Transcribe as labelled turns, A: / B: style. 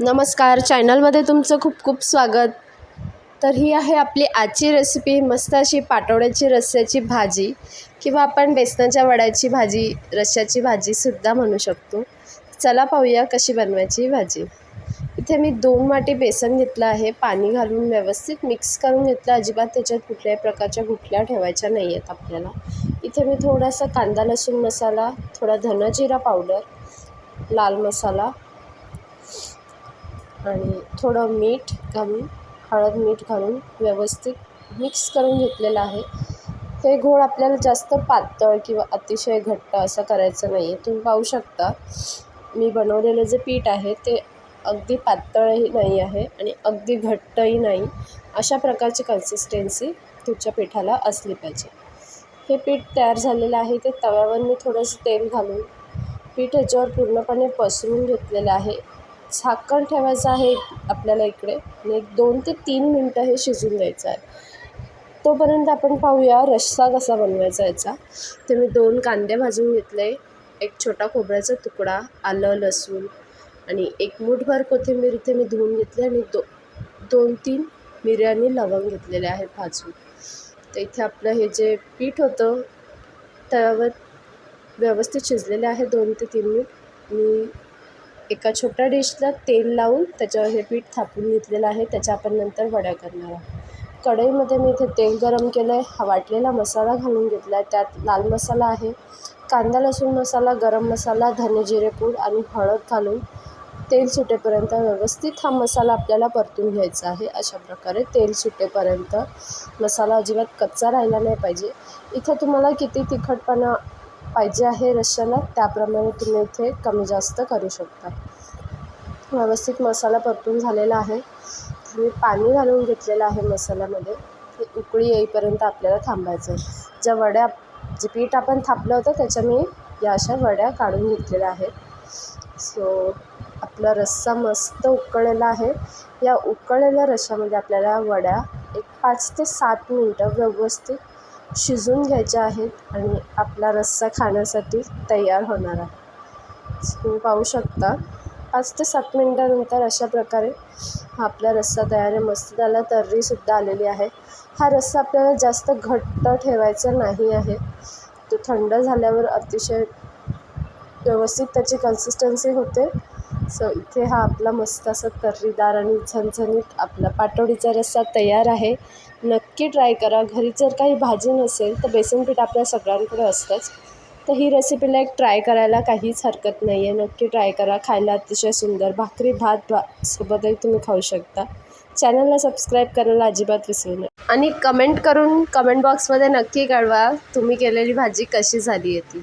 A: नमस्कार. चॅनलमध्ये तुमचं खूप खूप स्वागत. तर ही आहे आपली आजची रेसिपी मस्त अशी पाटोळ्याची रस्स्याची भाजी किंवा आपण बेसनाच्या वड्याची भाजी रश्श्याची भाजीसुद्धा म्हणू शकतो. चला पाहूया कशी बनवायची ही भाजी. इथे मी दोन वाटी बेसन घेतलं आहे. पाणी घालून व्यवस्थित मिक्स करून घेतलं. अजिबात त्याच्यात कुठल्याही प्रकारच्या गुठल्या ठेवायच्या नाही आहेत आपल्याला. इथे मी थोडासा कांदा लसूण मसाला थोडा धनजिरा पावडर लाल मसाला आणि थोडं मीठ घालून हळद मीठ घालून व्यवस्थित मिक्स करून घेतलेलं आहे. हे घोळ आपल्याला जास्त पातळ किंवा अतिशय घट्ट असं करायचं नाही आहे तुम्ही पाहू शकता मी बनवलेलं जे पीठ आहे ते अगदी पातळही नाही आहे आणि अगदी घट्टही नाही. अशा प्रकारची कन्सिस्टन्सी तुमच्या पिठाला असली पाहिजे. हे पीठ तयार झालेलं आहे ते तव्यावर मी थोडंसं तेल घालून पीठ ह्याच्यावर पूर्णपणे पसरून घेतलेलं आहे. झाकण ठेवायचं आहे आपल्याला इकडे. आणि एक दोन ते तीन मिनटं हे शिजून द्यायचं आहे. तोपर्यंत आपण पाहूया रस्सा कसा बनवायचा याचा. ते मी दोन कांदे भाजून घेतले एक छोटा खोबऱ्याचा तुकडा आलं लसूण आणि एक मूठभर कोथिंबीर इथे मी धुवून घेतली आणि दो दोन तीन मिऱ्या आणि लवंग घेतलेले आहेत भाजून. तर इथे आपलं हे जे पीठ होतं त्यावर व्यवस्थित शिजलेले आहे दोन ते तीन मिनिट. मी एका छोट्या डिशला तेल लावून त्याच्यावर हे पीठ थापून घेतलेलं आहे. त्याच्या आपण नंतर वड्या करणार आहोत. कढईमध्ये मी इथे तेल गरम केलं आहे. हा वाटलेला मसाला घालून घेतला आहे. त्यात लाल मसाला आहे. कांदा लसूण मसाला गरम मसाला धने जिरे पूड आणि हळद घालून तेल सुटेपर्यंत व्यवस्थित हा मसाला आपल्याला परतून घ्यायचा आहे. अशा प्रकारे तेल सुटेपर्यंत मसाला अजिबात कच्चा राहिला नाही पाहिजे. इथं तुम्हाला किती तिखटपणा पाहिजे आहे रश्श्याला त्याप्रमाणे तुम्ही इथे कमी जास्त करू शकता. व्यवस्थित मसाला परतून झालेला आहे. मी पाणी घालून घेतलेलं आहे मसाल्यामध्ये. ते उकळी येईपर्यंत आपल्याला थांबायचं आहे ज्या वड्या जे पीठ आपण थापलं होतं त्याच्या मी या अशा वड्या काढून घेतलेल्या आहेत. सो आपला रस्सा मस्त उकळलेला आहे. या उकळलेल्या रश्श्यामध्ये आपल्याला वड्या एक पाच ते सात मिनटं व्यवस्थित शिजून घ्यायच्या आहेत आणि आपला रस्सा खाण्यासाठी तयार होणार आहे. तुम्ही पाहू शकता पाच ते सात मिनटानंतर अशा प्रकारे हा आपला रस्सा तयार आहे. मस्त त्याला तर्रीसुद्धा आलेली आहे. हा रस्सा आपल्याला जास्त घट्ट ठेवायचा नाही आहे. तो थंड झाल्यावर अतिशय व्यवस्थित त्याची कन्सिस्टन्सी होते. सो इथे हा आपला मस्त असा तर्रीदार आणि झणझणीत आपला पाटोडीचा रस्सा तयार आहे. नक्की ट्राय करा. घरी जर काही भाजी नसेल तर बेसन पीठ आपल्या सगळ्यांकडे असतंच. तर ही रेसिपीला एक ट्राय करायला काहीच हरकत नाही आहे नक्की ट्राय करा. खायला अतिशय सुंदर. भाकरी भात भा सोबतही तुम्ही खाऊ शकता. चॅनलला सबस्क्राईब करायला अजिबात विसरू नका. आणि कमेंट करून कमेंट बॉक्समध्ये नक्की कळवा तुम्ही केलेली भाजी कशी झाली आहे ती.